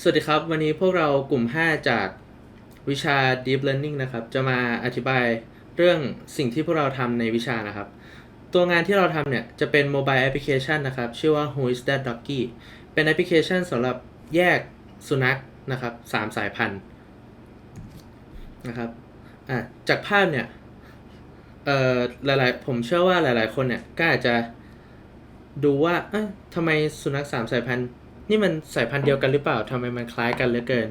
สวัสดีครับ วันนี้พวกเรากลุ่ม 5 จากวิชา Deep Learning นะครับ จะมาอธิบายเรื่องสิ่งที่พวกเราทำในวิชานะครับ ตัวงานที่เราทำเนี่ย จะเป็น Mobile Application นะครับ ชื่อว่า Who is that doggy เป็นแอปพลิเคชันสำหรับแยกสุนัขนะครับสามสายพันธุ์นะครับอะจากภาพเนี่ยเอ่อหลายๆ ผมเชื่อว่าหลายๆ คนเนี่ยก็อาจจะดูว่าเอ๊ะทำไมสุนัขสามสายพันธุ์ นี่มันสายพันธุ์เดียวกันหรือเปล่าทำไมมันคล้ายกันเหลือเกิน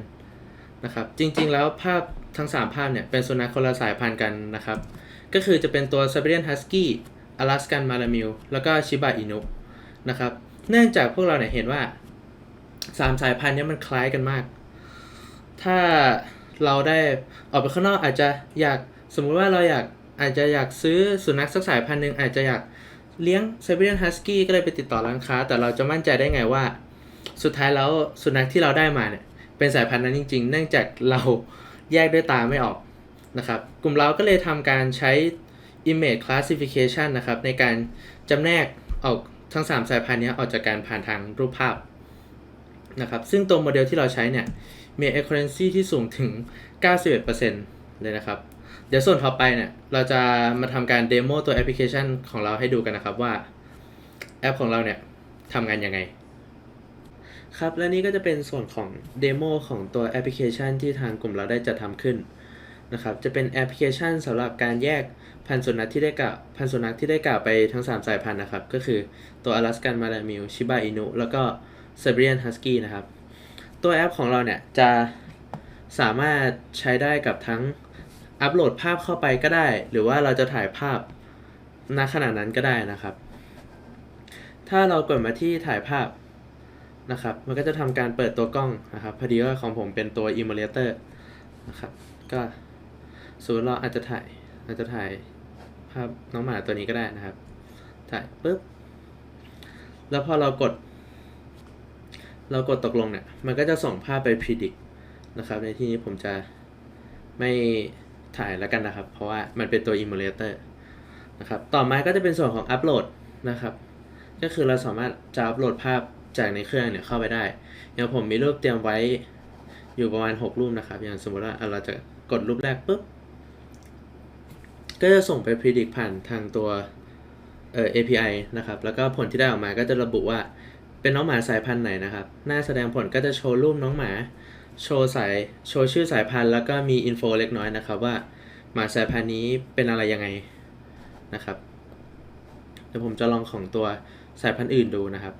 นะครับ จริงๆแล้วภาพทั้ง 3 ภาพเนี่ยเป็นสุนัขคนละสายพันธุ์กันนะครับ ก็คือจะเป็นตัว Siberian Husky Alaskan Malamute แล้วก็ Shiba Inu นะครับ เนื่องจากพวกเราเนี่ยเห็นว่า 3 สายพันธุ์นี้มันคล้ายกันมาก ถ้าเราได้ออกไปข้างนอกอาจจะอยากสมมุติว่าเราอยากอาจจะอยากซื้อสุนัขสักสายพันธุ์หนึ่งอาจจะอยากเลี้ยง Siberian Husky ก็เลยไปติดต่อร้านค้า แต่เราจะมั่นใจได้ไงว่า สุดท้ายแล้วสุนัขที่เราได้มาเนี่ยเป็นสายพันธุ์นั้นจริง ๆ เนื่องจากเราแยกด้วยตาไม่ออกนะครับ กลุ่มเราก็เลยทำการใช้ image classification นะครับ ในการจำแนกออกทั้ง 3 สายพันธุ์นี้ออกจากการผ่านทางรูปภาพนะครับ ซึ่งตัวโมเดลที่เราใช้เนี่ยมี accuracy ที่สูงถึง 91%เลยนะครับ เดี๋ยวส่วนต่อไปเนี่ย เราจะมาทำการเดโมตัวแอปพลิเคชันของเราให้ดูกันนะครับว่าแอปของเราเนี่ยทำงานยังไง ครับ และนี่ก็จะเป็นส่วนของเดโมของตัวแอปพลิเคชันที่ทางกลุ่มเราได้จัดทำขึ้นนะครับ จะเป็นแอปพลิเคชันสำหรับการแยกพันธุ์สุนัขที่ได้กล่าวพันธุ์สุนัขที่ได้กล่าวไปทั้ง 3 สายพันธุ์นะครับ ก็คือตัว Alaskan Malamute Shiba Inu แล้วก็ Siberian Husky นะครับ ตัวแอปของเราเนี่ยจะสามารถใช้ได้กับทั้งอัปโหลดภาพเข้าไปก็ได้ หรือว่าเราจะถ่ายภาพณขณะนั้นก็ได้นะครับ ถ้าเรากดมาที่ถ่ายภาพ นะครับ มันก็จะทำการเปิดตัวกล้องนะครับ พอดีว่าของผมเป็นตัว emulator นะครับ ก็สมมติเราอาจจะถ่ายอาจจะถ่ายภาพน้องหมาตัวนี้ก็ได้นะครับ ถ่ายปุ๊บ แล้วพอเรากด เรากดตกลงเนี่ย มันก็จะส่งภาพไป predict นะครับ ในที่นี้ผมจะไม่ถ่ายแล้วกันนะครับ เพราะว่ามันเป็นตัว emulator นะครับ ต่อมาก็จะเป็นส่วนของ upload นะครับ ก็คือเราสามารถจะอัปโหลดภาพ จากในเครื่องเนี่ยเข้าไปได้ อย่างผมมีรูปเตรียมไว้อยู่ประมาณ 6 รูปนะครับ อย่างสมมติว่าเราจะกดรูปแรกปุ๊บ ก็จะส่งไป predict ผ่านทางตัวเอ่อ API นะครับ แล้วก็ผลที่ได้ออกมาก็จะระบุว่าเป็นน้องหมาสายพันธุ์ไหนนะครับ หน้าแสดงผลก็จะโชว์รูปน้องหมา โชว์สาย โชว์ชื่อสายพันธุ์ แล้วก็มีอินโฟเล็กน้อยนะครับว่าหมาสายพันธุ์นี้เป็นอะไรยังไงนะครับ เดี๋ยวผมจะลองของตัวสายพันธุ์อื่นดูนะครับ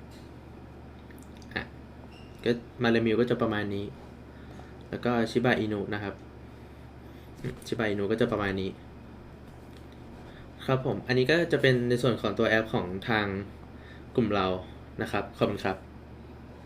ก็มาเลมิวก็จะประมาณนี้ แล้วก็ชิบะอินุนะครับ ชิบะอินุก็จะประมาณนี้ ครับผม อันนี้ก็จะเป็นในส่วนของตัวแอปของทางกลุ่มเรานะครับ ขอบคุณครับ